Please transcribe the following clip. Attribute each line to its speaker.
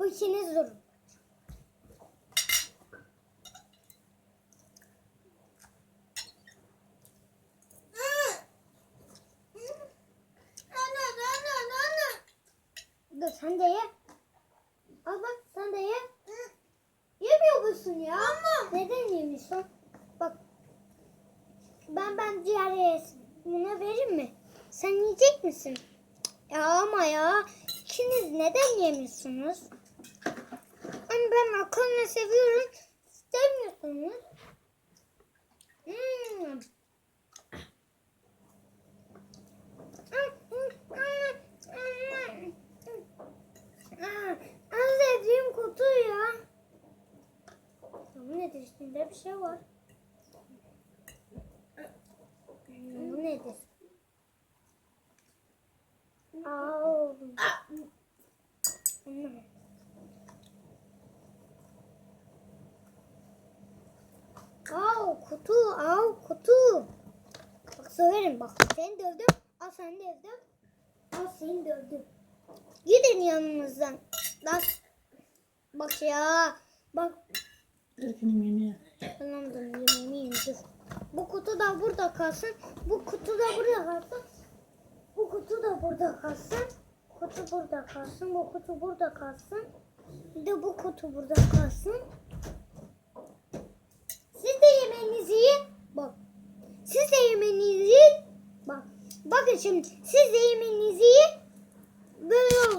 Speaker 1: Bu ikiniz durun. Dur sen de ye. Al bak sen de ye. Yemiyor musun ya? Neden yemiyorsun? Bak. Ben ben diğer yesin. Buna vereyim mi? Sen yiyecek misin? Ya ama ya. İkiniz neden yemiyorsunuz? Hani ben makarna seviyorum. Sevmiyorsunuz. Hmm. Kutu ya. Bu nedir içinde bir şey var. Hmm, Bu nedir? Aa. Hmm. Al kutu, al kutu. Bak söylerim bak. Seni dövdüm. Al seni dövdüm. Al seni dövdüm. Gidin yanımızdan. Bak. Bak ya. Bak.
Speaker 2: Erkenim yemeğe.
Speaker 1: Tamam yemeğimi dur. Bu kutu da burada kalsın. Bu kutu da burada kalsın. Bu kutu da burada kalsın. Kutu burada kalsın. Bu kutu burada kalsın. Bir de bu kutu burada kalsın. yemenizi bak bakın şimdi siz de yemenizi böyle.